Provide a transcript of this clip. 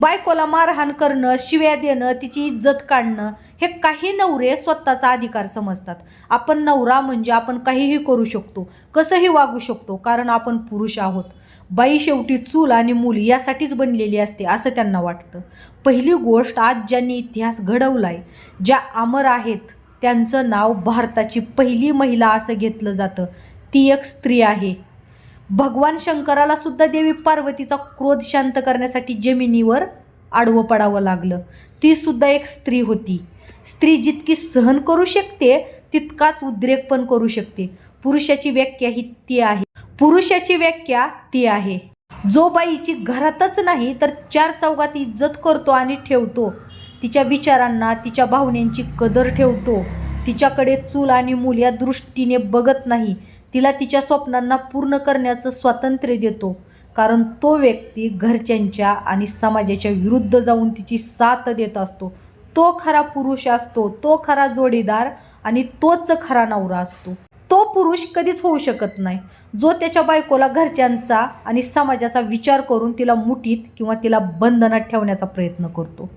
बायकोला मारहाण करणं शिव्या देणं तिची इज्जत काढणं हे काही नवरे स्वतःचा अधिकार समजतात. आपण नवरा म्हणजे आपण काहीही करू शकतो कसंही वागू शकतो कारण आपण पुरुष आहोत. बाई शेवटी चूल आणि मूल यासाठीच बनलेली असते असं त्यांना वाटतं. पहिली गोष्ट आज ज्यांनी इतिहास घडवलाय ज्या अमर आहेत त्यांचं नाव भारताची पहिली महिला असं घेतलं जातं. ती एक स्त्री आहे. भगवान शंकराला सुद्धा देवी पार्वतीचा क्रोध शांत करण्यासाठी जमिनीवर आडवं पडावं लागलं. ती सुद्धा एक स्त्री होती. स्त्री जितकी सहन करू शकते तितकाच उद्रेक पण करू शकते. पुरुषाची व्याख्या ही ती आहे. पुरुषाची व्याख्या ती आहे. जो बाईची घरातच नाही तर चार चौघात इज्जत करतो आणि ठेवतो. तिच्या विचारांना तिच्या भावनेंची कदर ठेवतो. तिच्याकडे चूल आणि मूल या दृष्टीने बघत नाही. तिला तिच्या स्वप्नांना पूर्ण करण्याचं स्वातंत्र्य देतो. कारण तो व्यक्ती घरच्यांच्या आणि समाजाच्या विरुद्ध जाऊन तिची साथ देत असतो. तो खरा पुरुष असतो तो खरा जोडीदार आणि तोच खरा नवरा असतो. तो पुरुष कधीच होऊ शकत नाही. जो त्याच्या बायकोला घरच्यांचा आणि समाजाचा विचार करून तिला मुठीत किंवा तिला बंधनात ठेवण्याचा प्रयत्न करतो.